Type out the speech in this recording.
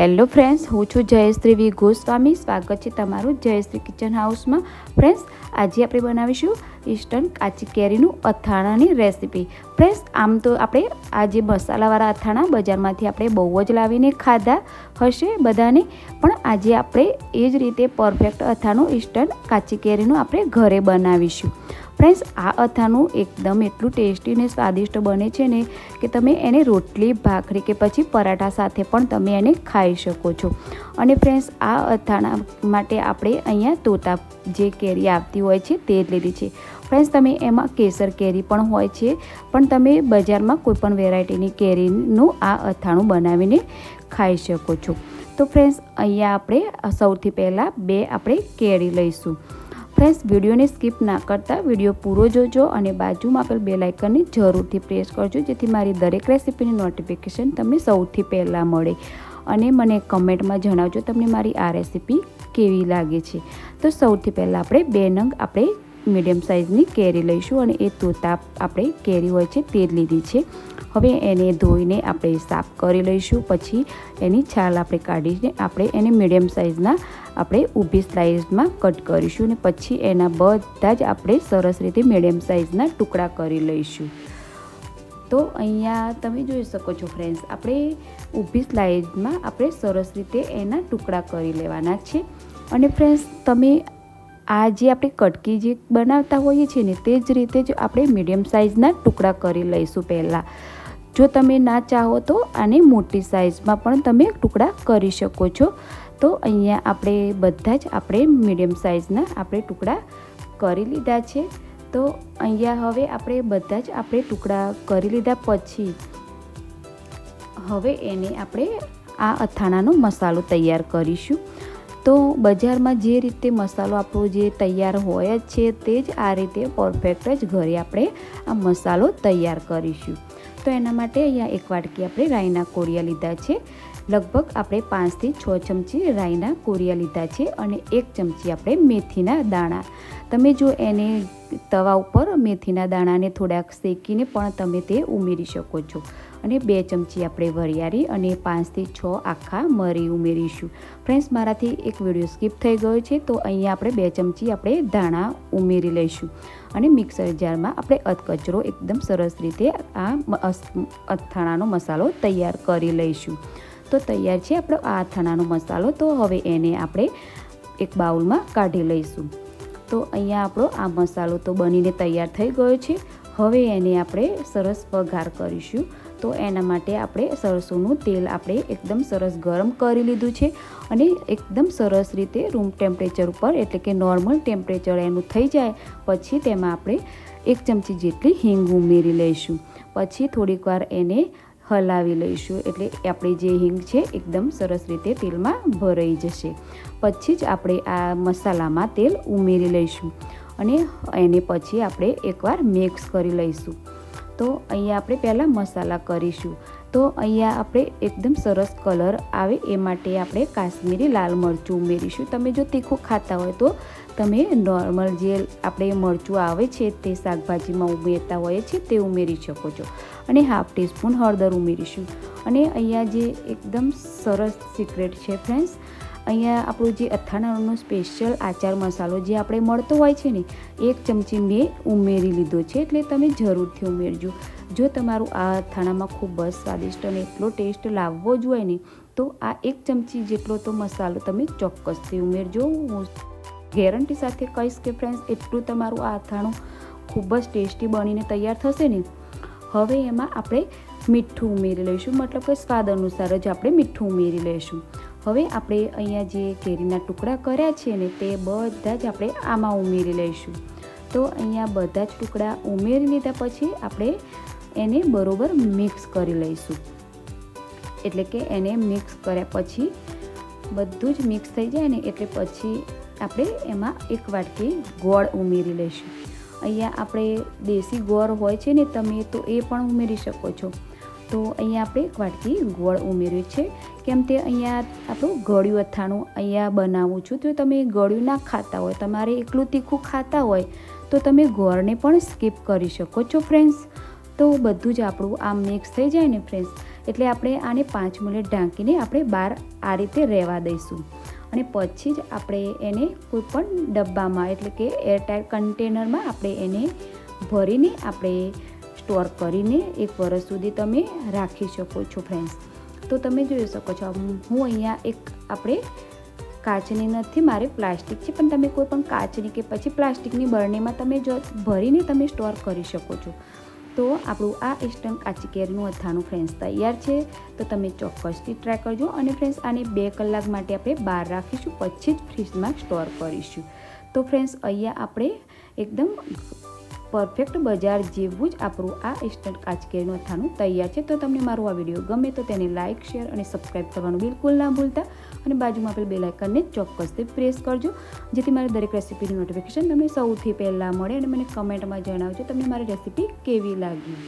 Hello friends, હું છું જયશ્રી વી. ગોસ્વામી. સ્વાગત છે તમારું જયશ્રી કિચન હાઉસમાં. ફ્રેન્ડ્સ, આજે આપણે બનાવીશું ઈસ્ટર્ન કાચી કેરીનું અથાણાની રેસીપી. ફ્રેન્ડ્સ, આમ તો આપણે આ જે મસાલાવાળા અથાણા બજારમાંથી આપણે બહુ જ લાવીને ખાધા હશે બધાને, પણ આજે આપણે એ જ રીતે પરફેક્ટ અથાણું ઈસ્ટર્ન કાચી કેરીનું આપણે ઘરે બનાવીશું. ફ્રેન્ડ્સ, આ અથાણું એકદમ એટલું ટેસ્ટી ને સ્વાદિષ્ટ બને છે ને કે તમે એને રોટલી, ભાખરી કે પછી પરાઠા સાથે પણ તમે એને ખાઈ શકો છો. અને ફ્રેન્ડ્સ, આ અથાણા માટે આપણે અહીંયા તોતા જે કેરી આવતી હોય છે તે લીધી છે. ફ્રેન્ડ્સ, તમે એમાં કેસર કેરી પણ હોય છે, પણ તમે બજારમાં કોઈપણ વેરાયટીની કેરીનું આ અથાણું બનાવીને ખાઈ શકો છો. તો ફ્રેન્ડ્સ, અહીંયા આપણે સૌથી પહેલાં બે આપણે કેરી લઈશું. ફ્રેન્ડ્સ, વિડીયોને સ્કીપ ના કરતા વીડિયો પૂરો જોજો અને બાજુમાં આપેલ બે લાઇકનને જરૂરથી પ્રેસ કરજો, જેથી મારી દરેક રેસીપીની નોટિફિકેશન તમને સૌથી પહેલાં મળે. અને મને કમેન્ટમાં જણાવજો તમને મારી આ રેસીપી કેવી લાગે છે. તો સૌથી પહેલાં આપણે બે નંગ આપણે મીડિયમ સાઇઝની કેરી લઈશું અને એ તોતા આપણે કેરી હોય છે તે લીધી છે. હવે એને ધોઈને આપણે સાફ કરી લઈશું, પછી એની છાલ આપણે કાઢીને આપણે એને મીડિયમ સાઇઝના આપણે ઊભી સ્લાઇઝમાં કટ કરીશું અને પછી એના બધા જ આપણે સરસ રીતે મીડિયમ સાઇઝના ટુકડા કરી લઈશું. તો અહીંયા તમે જોઈ શકો છો ફ્રેન્ડ્સ, આપણે ઊભી સ્લાઇઝમાં આપણે સરસ રીતે એના ટુકડા કરી લેવાના છે. અને ફ્રેન્ડ્સ, તમે આ જે આપણે કટકી જે બનાવતા હોઈએ છીએ ને, તે જ રીતે જ આપણે મીડિયમ સાઇઝના ટુકડા કરી લઈશું પહેલાં. જો તમે ના ચાહો તો આને મોટી સાઇઝમાં પણ તમે ટુકડા કરી શકો છો. તો અહીંયા આપણે બધા જ આપણે મીડિયમ સાઇઝના આપણે ટુકડા કરી લીધા છે. તો અહીંયા હવે આપણે બધા જ આપણે ટુકડા કરી લીધા પછી હવે એને આપણે આ અથાણાનો મસાલો તૈયાર કરીશું. તો બજારમાં જે રીતે મસાલો આપણો જે તૈયાર હોય જ છે તે જ આ રીતે પરફેક્ટ જ ઘરે આપણે આ મસાલો તૈયાર કરીશું. તો એના માટે અહીંયા એક વાટકી આપણે રાઈના કોરિયા લીધા છે. લગભગ આપણે પાંચથી છ ચમચી રાઈના કોરિયા લીધા છે અને એક ચમચી આપણે મેથીના દાણા. તમે જો એને તવા ઉપર મેથીના દાણાને થોડાક શેકીને પણ તમે તે ઉમેરી શકો છો. અને બે ચમચી આપણે વરિયાળી અને પાંચથી છ આખા મરી ઉમેરીશું. ફ્રેન્ડ્સ, મારાથી એક વીડિયો સ્કીપ થઈ ગયો છે, તો અહીંયા આપણે બે ચમચી આપણે દાણા ઉમેરી લઈશું. અને મિક્સર જારમાં આપણે અધકચરો એકદમ સરસ રીતે આ અથાણાનો મસાલો તૈયાર કરી લઈશું. તો તૈયાર છે આપણો આ અથાણાનો મસાલો, તો હવે એને આપણે એક બાઉલમાં કાઢી લઈશું. તો અહીંયા આપણો આ મસાલો તો બનીને તૈયાર થઈ ગયો છે. હવે એને આપણે સરસ વઘાર કરીશું. તો એના માટે આપણે સરસોનું તેલ આપણે એકદમ સરસ ગરમ કરી લીધું છે અને એકદમ સરસ રીતે રૂમ ટેમ્પરેચર ઉપર એટલે કે નોર્મલ ટેમ્પરેચર એનું થઈ જાય પછી તેમાં આપણે એક ચમચી જેટલી હિંગ ઉમેરી લઈશું. પછી થોડીક વાર એને હલાવી લઈશું એટલે આપણી જે હિંગ છે એકદમ સરસ રીતે તેલમાં ભરાઈ જશે. પછી જ આપણે આ મસાલામાં તેલ ઉમેરી લઈશું અને એને પછી આપણે એકવાર મિક્સ કરી લઈશું. તો અહીંયા આપણે પહેલાં મસાલા કરીશું. તો અહીંયા આપણે એકદમ સરસ કલર આવે એ માટે આપણે કાશ્મીરી લાલ મરચું ઉમેરીશું. તમે જો તીખું ખાતા હોય તો તમે નોર્મલ જે આપણે મરચું આવે છે તે શાકભાજીમાં ઉમેરતા હોઈએ છીએ તે ઉમેરી શકો છો. અને હાફ ટીસ્પૂન હળદર ઉમેરીશું. અને અહીંયા જે એકદમ સરસ સિક્રેટ છે ફ્રેન્ડ્સ અહીંયા આપણું જે અથાણાનો સ્પેશિયલ આચાર મસાલો જે આપણે મળતો હોય છે ને, એક ચમચી મેં ઉમેરી લીધો છે, એટલે તમે જરૂરથી ઉમેરજો. જો તમારું આ અથાણામાં ખૂબ જ સ્વાદિષ્ટ અને એટલો ટેસ્ટ લાવવો જ હોય ને, તો આ એક ચમચી જેટલો તો મસાલો તમે ચોક્કસથી ઉમેરજો. હું ગેરંટી સાથે કહીશ કે ફ્રેન્ડ્સ એટલું તમારું આ અથાણું ખૂબ જ ટેસ્ટી બનીને તૈયાર થશે ને. હવે એમાં આપણે મીઠું ઉમેરી લઈશું, મતલબ કે સ્વાદ અનુસાર જ આપણે મીઠું ઉમેરી લઈશું. હવે આપણે અહીંયા જે કેરીના ટુકડા કર્યા છે ને તે બધા જ આપણે આમાં ઉમેરી લઈશું. તો અહીંયા બધા જ ટુકડા ઉમેરી લીધા પછી આપણે એને બરોબર મિક્સ કરી લઈશું. એટલે કે એને મિક્સ કર્યા પછી બધું જ મિક્સ થઈ જાય ને એટલે પછી આપણે એમાં એક વાટકી ગોળ ઉમેરી લઈશું. અહીંયા આપણે દેશી ગોળ હોય છે ને તમે તો એ પણ ઉમેરી શકો છો. તો અહીંયા આપણે એક વાટકી ગોળ ઉમેર્યું છે. કેમ તે અહીંયા આપણું ગળ્યું અથાણું અહીંયા બનાવું છું. તો તમે ગળ્યું ના ખાતા હોય, તમારે એકલું તીખું ખાતા હોય, તો તમે ગોળને પણ સ્કીપ કરી શકો છો ફ્રેન્ડ્સ. તો બધું જ આપણું આમ મિક્સ થઈ જાય ને ફ્રેન્ડ્સ, એટલે આપણે આને પાંચ મિનિટ ઢાંકીને આપણે બહાર આ રીતે રહેવા દઈશું. અને પછી જ આપણે એને કોઈ પણ ડબ્બામાં, એટલે કે એરટાઈટ કન્ટેનરમાં આપણે એને ભરીને આપણે સ્ટોર કરીને એક વર્ષ સુધી તમે રાખી શકો છો ફ્રેન્ડ્સ તો તમે જોઈ શકો છો, હું અહીંયા એક આપણે કાચની નથી, મારે પ્લાસ્ટિક છે, પણ તમે કોઈ પણ કાચની કે પછી પ્લાસ્ટિકની બરણીમાં તમે જો ભરીને તમે સ્ટોર કરી શકો છો. તો આપણું આ ઇન્સ્ટન્ટ કાચી કેરીનું અથાણું ફ્રેન્ડ્સ તૈયાર છે. તો તમે ચોક્કસથી ટ્રાય કરજો અને ફ્રેન્ડ્સ આને બે કલાક માટે આપણે બહાર રાખીશું, પછી જ ફ્રીજમાં સ્ટોર કરીશું. તો ફ્રેન્ડ્સ અહીંયા આપણે એકદમ પરફેક્ટ બજાર જેવું જ આપણું આ ઇન્સ્ટન્ટ કાચકેરીનું અથાણું તૈયાર છે. તો તમને મારો આ વીડિયો ગમે તો તેને લાઇક શેર અને સબસ્ક્રાઈબ કરવાનું બિલકુલ ના ભૂલતા. અને બાજુમાં આપેલ બે લાઇકનને ચોક્કસથી પ્રેસ કરજો. જેથી મારી દરેક રેસીપીની નોટિફિકેશન તમને સૌથી પહેલાં મળે અને મને કમેન્ટમાં જણાવજો તમને મારી રેસીપી કેવી લાગી.